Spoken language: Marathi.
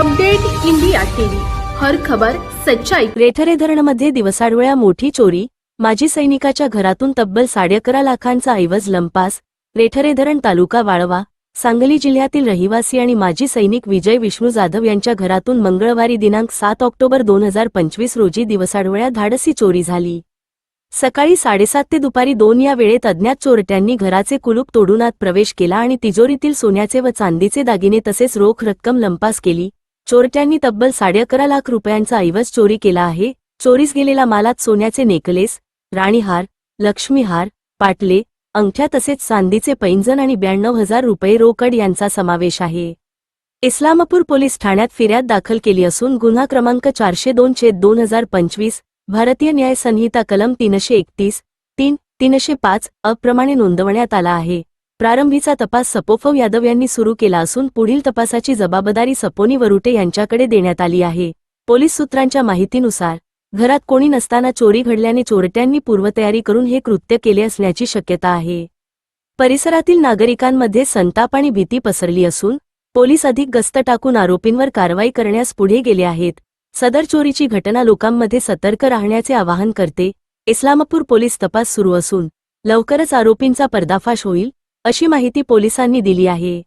Update India TV. हर खबर सच्चाई. रेठरे धरणमध्ये दिवसाडोळ्या मोठी चोरी माजी सैनिकाच्या घरातून तब्बल साडेअकरा लाखांचा ऐवज लंपास रेठरे धरण तालुका वाळवा सांगली जिल्ह्यातील रहिवासी आणि माजी सैनिक विजय विष्णू जाधव यांच्या घरातून मंगळवारी दिनांक सात ऑक्टोबर दोन हजार पंचवीस रोजी दिवसाडोळ्या धाडसी चोरी झाली. सकाळी साडेसात ते दुपारी दोन या वेळेत अज्ञात चोरट्यांनी घराचे कुलूप तोडून आत प्रवेश केला आणि तिजोरीतील सोन्याचे व चांदीचे दागिने तसेच रोख रक्कम लंपास केली चोरट्यांनी तब्बल साडेअकरा लाख रुपयांचा ऐवज चोरी केला आहे. चोरीस गेलेला मालात सोन्याचे नेकलेस राणीहार लक्ष्मीहार पाटले अंगठ्या तसेच चांदीचे पैंजण आणि ब्याण्णव हजार रुपये रोकड यांचा समावेश आहे. इस्लामपूर पोलीस ठाण्यात फिर्याद दाखल केली असून गुन्हा क्रमांक चारशे दोन छेद दोन हजार पंचवीस भारतीय न्याय संहिता कलम तीनशे एकतीस तीन तीनशे पाच अप्रमाणे नोंदवण्यात आला आहे. प्रारंभीचा तपास सपोफव यादव यांनी सुरू केला असून पुढील तपासाची जबाबदारी सपोनी वरुटे यांच्याकडे देण्यात आली आहे. पोलीस सूत्रांच्या माहितीनुसार घरात कोणी नसताना चोरी घडल्याने चोरट्यांनी पूर्वतयारी करून हे कृत्य केले असण्याची शक्यता आहे. परिसरातील नागरिकांमध्ये संताप आणि भीती पसरली असून पोलीस अधिक गस्त टाकून आरोपींवर कारवाई करण्यास पुढे गेले आहेत. सदर चोरीची घटना लोकांमध्ये सतर्क राहण्याचे आवाहन करते. इस्लामपूर पोलीस तपास सुरू असून लवकरच आरोपींचा पर्दाफाश होईल. अशी माहिती पोलिसांनी दिली आहे.